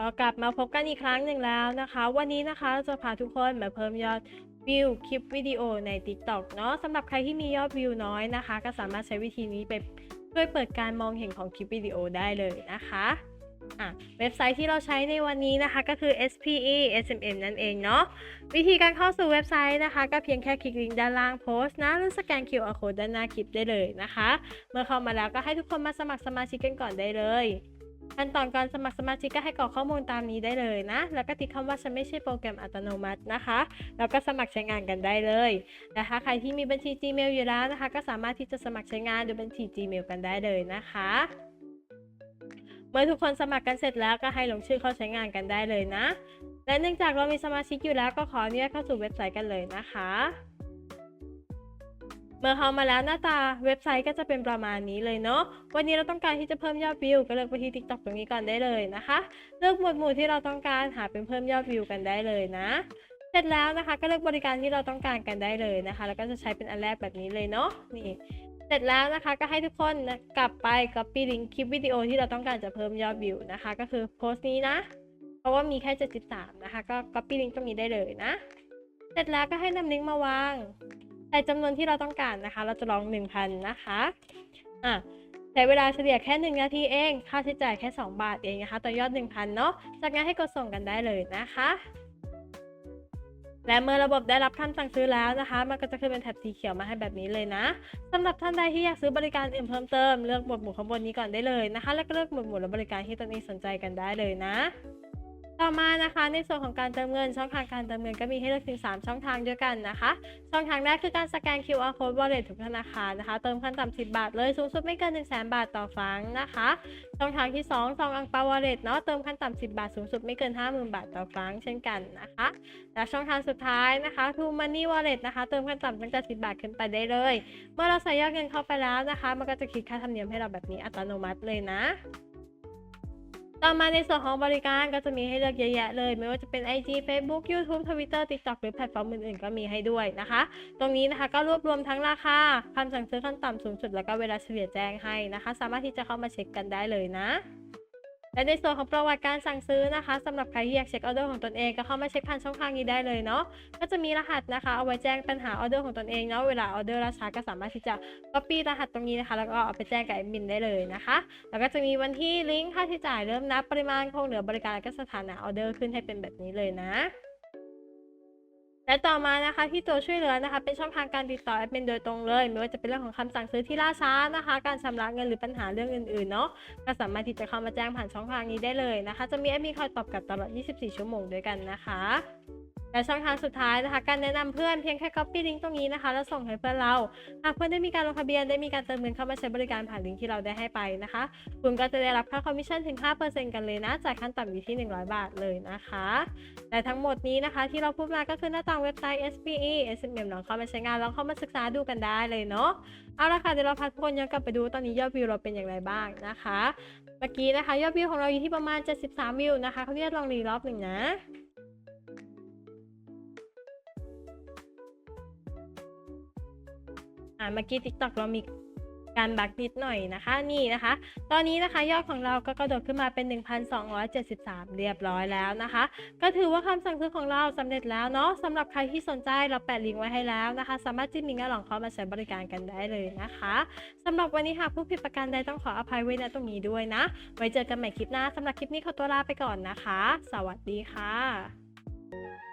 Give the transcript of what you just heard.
ก็กลับมาพบกันอีกครั้งหนึ่งแล้วนะคะ วันนี้นะคะเราจะพาทุกคนมาเพิ่มยอดวิวคลิปวิดีโอใน TikTok เนาะสำหรับใครที่มียอดวิวน้อยนะคะ ก็สามารถใช้วิธีนี้ไปช่วยเปิดการมองเห็นของคลิปวิดีโอได้เลยนะคะ อะเว็บไซต์ที่เราใช้ในวันนี้นะคะก็คือ SPE SMM นั่นเองเนาะวิธีการเข้าสู่เว็บไซต์นะคะ ก็เพียงแค่คลิกลิงก์ด้านล่างโพสต์นะหรือสแกน QR code ด้านหน้าคลิปได้เลยนะคะ เมื่อเข้ามาแล้วก็ให้ทุกคนมาสมัครสมาชิกกันก่อนได้เลยขั้นตอนการสมัครสมาชิกก็ให้กรอกข้อมูลตามนี้ได้เลยนะ แล้วก็ติ๊กคำว่าฉันไม่ใช่โปรแกรมอัตโนมัตินะคะ แล้วก็สมัครใช้งานกันได้เลยนะคะ ใครที่มีบัญชี Gmail อยู่แล้วนะคะ ก็สามารถที่จะสมัครใช้งานด้วยบัญชี Gmail กันได้เลยนะคะ เมื่อทุกคนสมัครกันเสร็จแล้วก็ให้ลงชื่อเข้าใช้งานกันได้เลยนะ และเนื่องจากเรามีสมาชิกอยู่แล้วก็ขออนุญาตเข้าสู่เว็บไซต์กันเลยนะคะ เมื่อเข้ามาแล้วหน้าตาเว็บไซต์ก็จะเป็นประมาณนี้เลยเนาะ วันนี้เราต้องการที่จะเพิ่มยอดวิวก็เลือกไปที่ TikTok ตรงนี้ก่อนได้เลยนะคะ เลือกหมวดหมู่ที่เราต้องการหาเป็นเพิ่มยอดวิวกันได้เลยนะเสร็จแล้วนะคะก็เลือกบริการที่เราต้องการกันได้เลยนะคะ แล้วก็จะใช้เป็นอันแรกแบบนี้เลยเนาะนี่ เสร็จแล้วนะคะก็ให้ทุกคนนะกลับไป copy link คลิปวิดีโอที่เราต้องการจะเพิ่มยอดวิวนะคะ ก็คือโพสต์นี้นะ เพราะว่ามีแค่ 73 นะคะ ก็ copy link ตรงนี้ได้เลยนะ เสร็จแล้วก็ให้นำลิงก์มาวางใส่จำนวนที่เราต้องการนะคะ เราจะลอง 1,000 นะคะอะใช้เวลาเฉลี่ยแค่ 1 นาทีเอง ค่าใช้จ่ายแค่ 2 บาทเองนะคะต่อยอด 1,000 เนาะจากนั้นให้กดส่งกันได้เลยนะคะ และเมื่อระบบได้รับคำสั่งซื้อแล้วนะคะ มันก็จะขึ้นเป็นแถบสีเขียวมาให้แบบนี้เลยนะสำหรับท่านใดที่อยากซื้อบริการอื่นเพิ่มเติมเลือกหมวดหมู่ข้างบนนี้ก่อนได้เลยนะคะ แล้วก็เลือกหมวดหมู่และบริการที่ตนเองสนใจกันได้เลยนะ ต่อมานะคะในส่วนของการเติมเงินช่องทางการเติมเงินก็มีให้เลือกถึง 3 ช่องทางด้วยกันนะคะ ช่องทางแรกคือการสแกน QR code wallet ทุกธนาคารนะคะ เติมขั้นต่ำ10 บาทเลยสูงสุดไม่เกิน 1 0 0 0 0 0 บาทต่อครั้งนะคะ ช่องทางที่ 2 ซองอังเปา wallet เนาะเติมขั้นต่ำ10 บาทสูงสุดไม่เกิน 50,000 บาทต่อครั้งเช่นกันนะคะ และช่องทางสุดท้ายนะคะ True Money Wallet นะคะ เติมขั้นต่ำตั้งแต่10 บาทขึ้นไปได้เลย เมื่อเราใส่ยอดเงินเข้าไปแล้วนะคะ มันก็จะคิดค่าธรรมเนียมให้เราแบบนี้อัตโนมัติเลยนะ ต่อมาในส่วนของบริการก็จะมีให้เลือกเยอะแยะเลย ไม่ว่าจะเป็น IG Facebook YouTube Twitter TikTok หรือแพลตฟอร์มอื่นๆ ก็มีให้ด้วยนะคะ ตรงนี้นะคะก็รวบรวมทั้งราคาคำสั่งซื้อขั้นต่ำสูงสุดแล้วก็เวลาเฉลี่ยแจ้งให้นะคะ สามารถที่จะเข้ามาเช็คกันได้เลยนะ และในส่วนของประวัติการสั่งซื้อนะคะสำหรับใครที่อยากเช็คออเดอร์ของตนเองก็เข้ามาเช็คผ่านช่องทางนี้ได้เลยเนาะก็จะมีรหัสนะคะเอาไว้แจ้งปัญหาออเดอร์ของตนเองเนาะเวลาออเดอร์ราช้าก็สามารถที่จะ copy รหัสตรงนี้นะคะ แล้วก็เอาไปแจ้งกับแอดมินได้เลยนะคะ แล้วก็จะมีวันที่ลิงก์ค่าใช้จ่ายเริ่มนับปริมาณคงเหลือบริการและก็สถานะออเดอร์ขึ้นให้เป็นแบบนี้เลยนะ และต่อมานะคะที่ตัวช่วยเหลือนะคะ เป็นช่องทางการติดต่อแอดมินโดยตรงเลยไม่ว่าจะเป็นเรื่องของคำสั่งซื้อที่ล่าช้านะคะ การชำระเงินหรือปัญหาเรื่องอื่นๆเนาะก็สามารถที่จะเข้ามาแจ้งผ่านช่องทางนี้ได้เลยนะคะ จะมีแอดมินคอยตอบกลับตลอด 24 ชั่วโมงด้วยกันนะคะ และช่องทางสุดท้ายนะคะ การแนะนำเพื่อนเพียงแค่ copy ลิงก์ตรงนี้นะคะ แล้วส่งให้เพื่อนเรา หากเพื่อนได้มีการลงทะเบียนได้มีการเติมเงินเข้ามาใช้บริการผ่านลิงก์ที่เราได้ให้ไปนะคะ คุณก็จะได้รับค่าคอมมิชชั่นถึง 5%กันเลยนะ จากขั้นต่ำอยู่ที่ 100 บาทเลยนะคะแต่ทั้งหมดนี้นะคะที่เราพูดมาก็คือหน้าต่างเว็บไซต์ SPE SMM ลองเข้ามาใช้งานลองเข้ามาศึกษาดูกันได้เลยเนาะเอาละค่ะเดี๋ยวเราพาทุกคนย้อนกลับไปดูตอนนี้ยอดวิวเราเป็นอย่างไรบ้างนะคะ เมื่อกี้นะคะยอดวิวของเราอยู่ที่ประมาณ 73 วิวนะคะเขาเรียกลองรีรอบหนึ่งนะ อ่าเมื่อกี้ TikTok เรามีการบักนิดหน่อยนะคะ นี่นะคะ ตอนนี้นะคะยอดของเราก็กระโดดขึ้นมาเป็น 1,273 เรียบร้อยแล้วนะคะ ก็ถือว่าคำสั่งซื้อของเราสำเร็จแล้วเนาะสำหรับใครที่สนใจเราแปะลิงก์ไว้ให้แล้วนะคะ สามารถจิ้มลิงก์แล้วลองเข้ามาใช้บริการกันได้เลยนะคะสำหรับวันนี้หากผู้ผิดประการใดต้องขออภัยไว้ณตรงนี้ด้วยนะ ไว้เจอกันใหม่คลิปหน้าสำหรับคลิปนี้ขอตัวลาไปก่อนนะคะ สวัสดีค่ะ